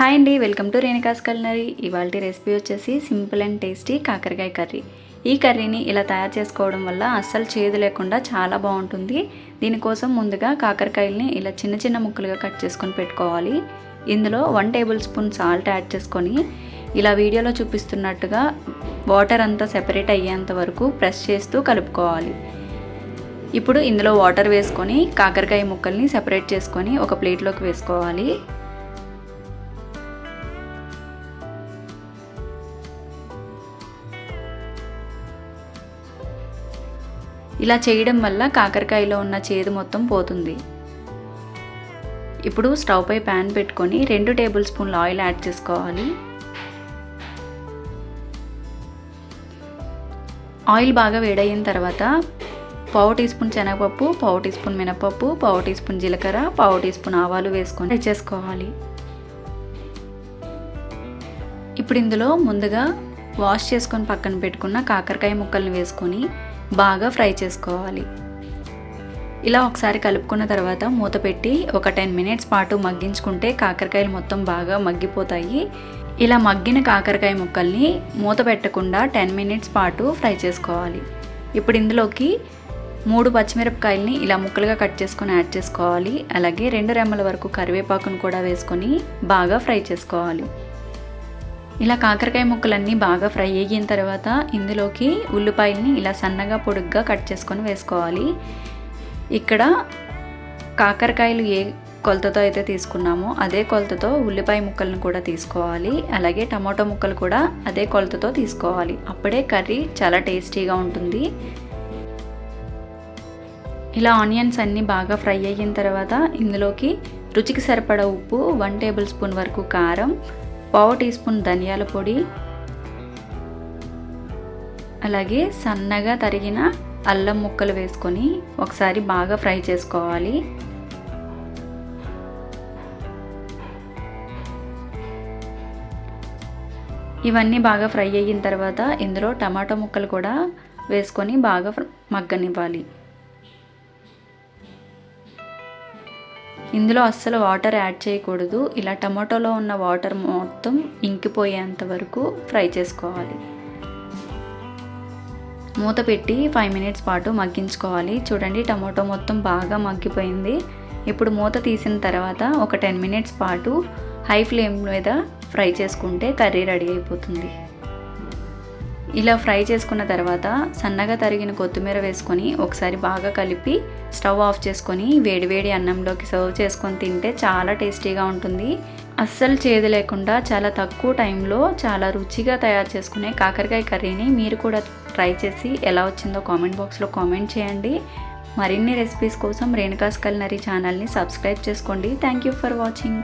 Hi అండి welcome to Renuka's culinary. ఇవాళ recipe వచ్చేసి సింపుల్ అండ్ టేస్టీ కాకరకాయ కర్రీ. ఈ కర్రీని ఇలా తయారు చేసుకోవడం వల్ల అస్సలు చేదు లేకుండా చాలా బాగుంటుంది. దీనికోసం ముందుగా కాకరకాయల్ని ఇలా చిన్న చిన్న ముక్కలుగా కట్ చేసుకొని పెట్టుకోవాలి. ఇందులో one tablespoon salt add చేసుకొని ఇలా వీడియోలో చూపిస్తున్నట్టుగా వాటర్ అంతా సెపరేట్ అయ్యేంత వరకు ప్రెస్ చేస్తూ కలుపుకోవాలి. ఇప్పుడు ఇందులో వాటర్ వేసుకొని కాకరకాయ ముక్కల్ని సెపరేట్ చేసుకొని ఒక ప్లేట్లోకి వేసుకోవాలి. ఇలా చేయడం వల్ల కాకరకాయలో ఉన్న చేదు మొత్తం పోతుంది. ఇప్పుడు స్టవ్ పై ప్యాన్ పెట్టుకొని రెండు టేబుల్ స్పూన్ల ఆయిల్ యాడ్ చేసుకోవాలి. ఆయిల్ బాగా వేడయిన తర్వాత పావు టీ స్పూన్ శనగపప్పు పావు టీ స్పూన్ మినపప్పు పావు టీ స్పూన్ జీలకర్ర పావు టీ స్పూన్ ఆవాలు వేసుకొని చేసుకోవాలి. ఇప్పుడు ఇందులో ముందుగా వాష్ చేసుకొని పక్కన పెట్టుకున్న కాకరకాయ ముక్కల్ని వేసుకొని బాగా ఫ్రై చేసుకోవాలి. ఇలా ఒకసారి కలుపుకున్న తర్వాత మూత పెట్టి ఒక టెన్ మినిట్స్ పాటు మగ్గించుకుంటే కాకరకాయలు మొత్తం బాగా మగ్గిపోతాయి. ఇలా మగ్గిన కాకరకాయ ముక్కల్ని మూత పెట్టకుండా టెన్ మినిట్స్ పాటు ఫ్రై చేసుకోవాలి. ఇప్పుడు ఇందులోకి మూడు పచ్చిమిరపకాయల్ని ఇలా ముక్కలుగా కట్ చేసుకొని యాడ్ చేసుకోవాలి. అలాగే రెండు రెమ్మల వరకు కరివేపాకును కూడా వేసుకొని బాగా ఫ్రై చేసుకోవాలి. ఇలా కాకరకాయ ముక్కలన్నీ బాగా ఫ్రై అయిన తర్వాత ఇందులోకి ఉల్లిపాయల్ని ఇలా సన్నగా పొడుగ్గా కట్ చేసుకొని వేసుకోవాలి. ఇక్కడ కాకరకాయలు ఏ కొలతతో అయితే తీసుకున్నామో అదే కొలతతో ఉల్లిపాయ ముక్కలను కూడా తీసుకోవాలి. అలాగే టమాటో ముక్కలు కూడా అదే కొలతతో తీసుకోవాలి. అప్పుడే కర్రీ చాలా టేస్టీగా ఉంటుంది. ఇలా ఆనియన్స్ అన్నీ బాగా ఫ్రై అయిన తర్వాత ఇందులోకి రుచికి సరిపడ ఉప్పు వన్ టేబుల్ స్పూన్ వరకు కారం పావు టీ స్పూన్ ధనియాల పొడి అలాగే సన్నగా తరిగిన అల్లం ముక్కలు వేసుకొని ఒకసారి బాగా ఫ్రై చేసుకోవాలి. ఇవన్నీ బాగా ఫ్రై అయిన తర్వాత ఇందులో టమాటో ముక్కలు కూడా వేసుకొని బాగా మగ్గనివ్వాలి. ఇందులో అస్సలు వాటర్ యాడ్ చేయకూడదు. ఇలా టమాటోలో ఉన్న వాటర్ మొత్తం ఇంకిపోయేంత వరకు ఫ్రై చేసుకోవాలి. మూత పెట్టి ఫైవ్ మినిట్స్ పాటు మగ్గించుకోవాలి. చూడండి టమాటో మొత్తం బాగా మగ్గిపోయింది. ఇప్పుడు మూత తీసిన తర్వాత ఒక టెన్ మినిట్స్ పాటు హై ఫ్లేమ్ మీద ఫ్రై చేసుకుంటే కర్రీ రెడీ అయిపోతుంది. ఇలా ఫ్రై చేసుకున్న తర్వాత సన్నగా తరిగిన కొత్తిమీర వేసుకొని ఒకసారి బాగా కలిపి స్టవ్ ఆఫ్ చేసుకొని వేడివేడి అన్నంలోకి సర్వ్ చేసుకొని తింటే చాలా టేస్టీగా ఉంటుంది. అస్సలు చేదు లేకుండా చాలా తక్కువ టైంలో చాలా రుచిగా తయారు చేసుకునే కాకరకాయ కర్రీని మీరు కూడా ట్రై చేసి ఎలా వచ్చిందో కామెంట్ బాక్స్లో కామెంట్ చేయండి. మరిన్ని రెసిపీస్ కోసం రేణుకాస్ కల్నరీ ఛానల్ని సబ్స్క్రైబ్ చేసుకోండి. Thank you for watching.